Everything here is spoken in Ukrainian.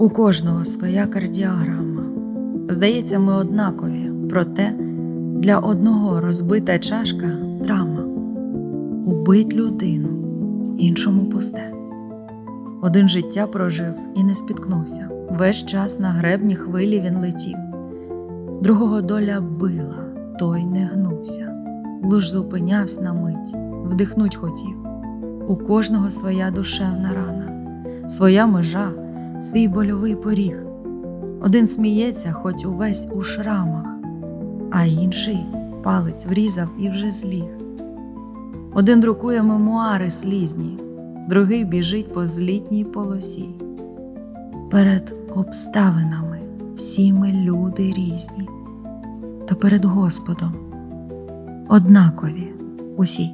У кожного своя кардіограма. Здається, ми однакові, проте для одного розбита чашка драма. Убить людину, іншому пусте. Один життя прожив і не спіткнувся. Весь час на гребні хвилі він летів. Другого доля била, той не гнувся, лиш зупинявся на мить, вдихнуть хотів. У кожного своя душевна рана, своя межа, свій больовий поріг. Один сміється, хоч увесь у шрамах, а інший палець врізав і вже зліг. Один друкує мемуари слізні, другий біжить по злітній полосі. Перед обставинами всі ми люди різні, та перед Господом однакові усі.